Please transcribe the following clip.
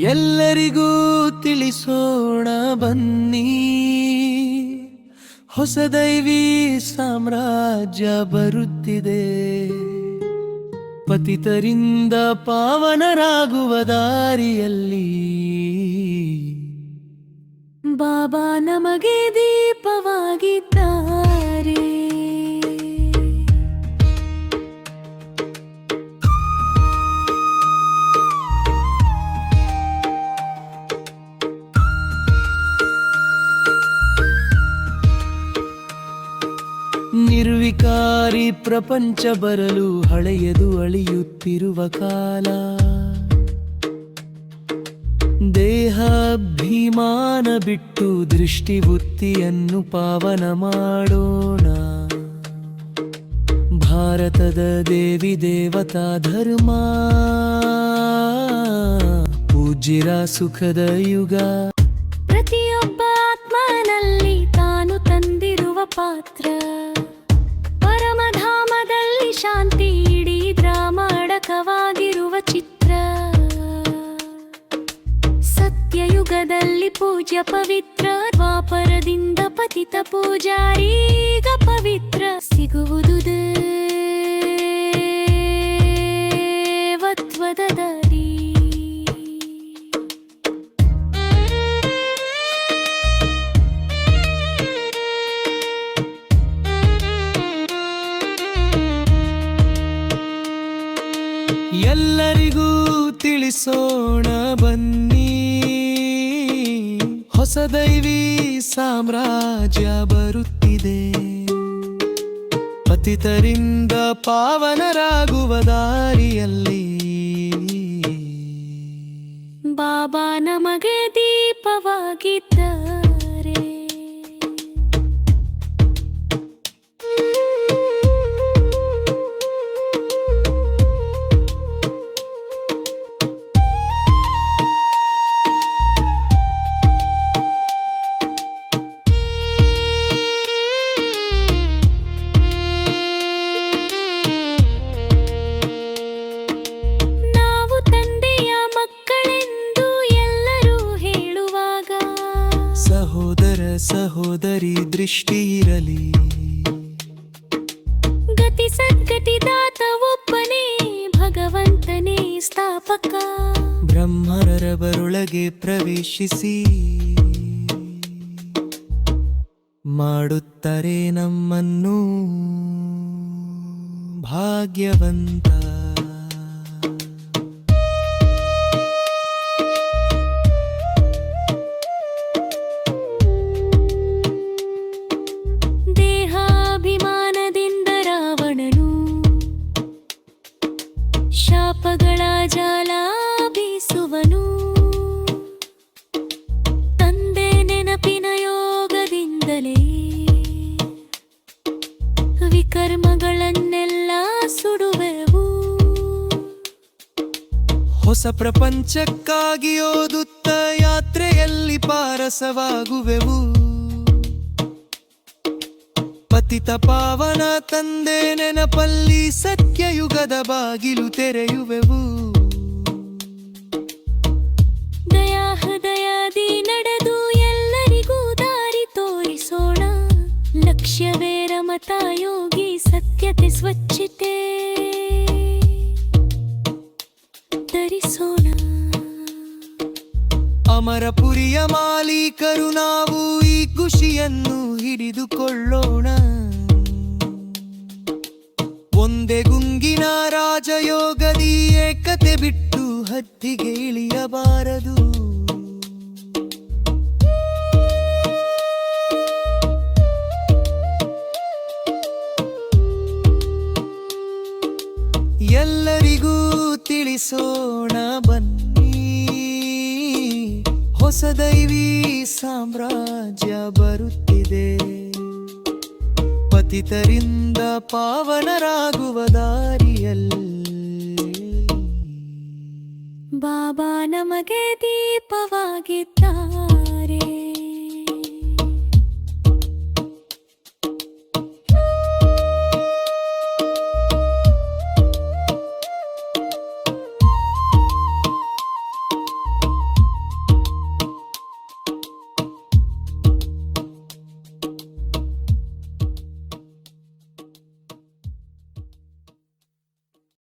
ಎಲ್ಲರಿಗೂ ತಿಳಿಸೋಣ ಬನ್ನಿ. ಹೊಸ ದೈವಿ ಸಾಮ್ರಾಜ್ಯ ಬರುತ್ತಿದೆ. ಪತಿತರಿಂದ ಪಾವನರಾಗುವ ದಾರಿಯಲ್ಲಿ. ಬಾಬಾ ನಮಗೆ ದೀಪವಾಗಿದ್ದಾರೆ. ನಿರ್ವಿಕಾರಿ ಪ್ರಪಂಚ ಬರಲು ಹಳೆಯದು ಅಳಿಯುತ್ತಿರುವ ಕಾಲ. ದೇಹಾಭಿಮಾನ ಬಿಟ್ಟು ದೃಷ್ಟಿವೃತ್ತಿಯನ್ನು ಪಾವನ ಮಾಡೋಣ. ಭಾರತದ ದೇವಿ ದೇವತಾ ಧರ್ಮ. ಪೂಜ್ಯರ ಸುಖದ ಯುಗ. ಪ್ರತಿಯೊಬ್ಬ ಆತ್ಮನಲ್ಲಿ ತಾನು ತಂದಿರುವ ಪಾತ್ರ. ಪೂಜ್ಯ ಪವಿತ್ರ ದ್ವಾಪರದಿಂದ ಪತಿತ ಪೂಜಾರೀಗ ಪವಿತ್ರ ಸಿಗುವುದು ದೇವತ್ವದ ದಾರಿ. ಎಲ್ಲರಿಗೂ ತಿಳಿಸೋಣ ಬನ್ನಿ. ಹೊಸ ದೈವಿ ಸಾಮ್ರಾಜ್ಯ ಬರುತ್ತಿದೆ. ಪತಿತರಿಂದ ಪಾವನರಾಗುವ ದಾರಿಯಲ್ಲಿ. ಬಾಬಾ ನಮಗೆ ದೀಪವಾಗಿದ್ದಾರೆ ದೃಷ್ಟಿ ಇರಲಿ ಗತಿ ಸದ್ಗತಿದಾತ ಒಬ್ಬನೇ ಭಗವಂತನೇ ಸ್ಥಾಪಕ. ಬ್ರಹ್ಮರರವರೊಳಗೆ ಪ್ರವೇಶಿಸಿ. ಮಾಡುತ್ತಾರೆ ನಮ್ಮನ್ನು ಭಾಗ್ಯವಂತ. ಹೊಸ ಪ್ರಪಂಚಕ್ಕಾಗಿ ಓದುತ್ತ ಯಾತ್ರೆಯಲ್ಲಿ ಪಾರಸವಾಗುವೆವು. ಪತಿತ ಪಾವನ ತಂದೆ ನೆನಪಲ್ಲಿ ಸತ್ಯಯುಗದ ಬಾಗಿಲು ತೆರೆಯುವೆವು. ದಯಾ ಹೃದಯದಿ ನಡೆದು ಎಲ್ಲರಿಗೂ ದಾರಿ ತೋರಿಸೋಣ. ಲಕ್ಷ್ಯವೇ ರಮತ ಯೋಗಿ ಸತ್ಯತೆ ಸ್ವಚ್ಛತೆ. ಅಮರಪುರಿಯ ಮಾಲೀಕರು ನಾವು ಈ ಖುಷಿಯನ್ನು ಹಿಡಿದುಕೊಳ್ಳೋಣ. ಒಂದೇ ಗುಂಗಿನ ರಾಜಯೋಗದಿ ಏಕತೆ ಬಿಟ್ಟು ಹತ್ತಿಗೆ ಇಳಿಯಬಾರದು. ಹೊಸ ದೈವಿ ಸಾಮ್ರಾಜ್ಯ ಬರುತ್ತಿದೆ. ಪತಿತರಿಂದ ಪಾವನರಾಗುವ